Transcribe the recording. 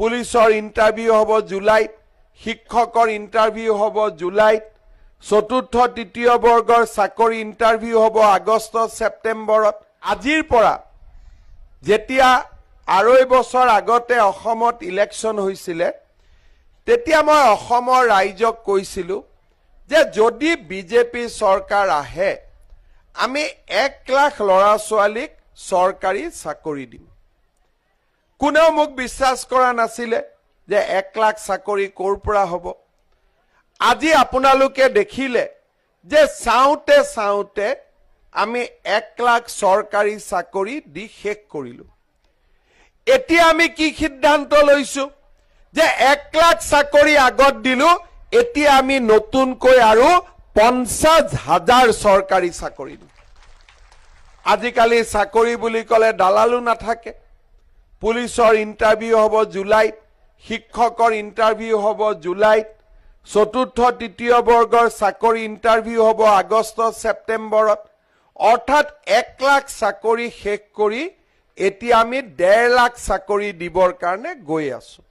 পুলিচৰ ইণ্টাৰভিউ হ'ব জুলাইত শিক্ষকৰ ইণ্টাৰভিউ হ'ব জুলাইত চতুৰ্থ তৃতীয় বৰ্গৰ চাকৰি ইণ্টাৰভিউ হ'ব আগষ্ট ছেপ্টেম্বৰত। আজিৰ পৰা যেতিয়া আঢ়ৈ বছৰ আগতে অসমত ইলেকশ্যন হৈছিলে তেতিয়া মই অসমৰ ৰাইজক কৈছিলোঁ যে যদি বিজেপি চৰকাৰ আহে আমি এক লাখ ল'ৰা ছোৱালীক চৰকাৰী চাকৰি দিম। কোনেও মোক বিশ্বাস কৰা নাছিলে যে এক লাখ চাকৰি ক'ৰ পৰা হ'ব। আজি আপোনালোকে দেখিলে যে চাওঁতে চাওঁতে আমি এক লাখ চৰকাৰী চাকৰি দি শেষ কৰিলোঁ। এতিয়া আমি কি সিদ্ধান্ত লৈছো যে এক লাখ চাকৰি আগত দিলো, এতিয়া আমি নতুনকৈ আৰু পঞ্চাছ হাজাৰ চৰকাৰী চাকৰি দিম। আজিকালি চাকৰি বুলি ক'লে দালালো নাথাকে। পুলিচৰ ইণ্টাৰভিউ হ'ব জুলাইত শিক্ষকৰ ইণ্টাৰভিউ হ'ব জুলাইত চতুৰ্থ তৃতীয় বৰ্গৰ চাকৰি ইণ্টাৰভিউ হ'ব আগষ্ট ছেপ্টেম্বৰত। অৰ্থাৎ এক লাখ চাকৰি শেষ কৰি এতিয়া আমি ডেৰ লাখ চাকৰি দিবৰ কাৰণে গৈ আছো।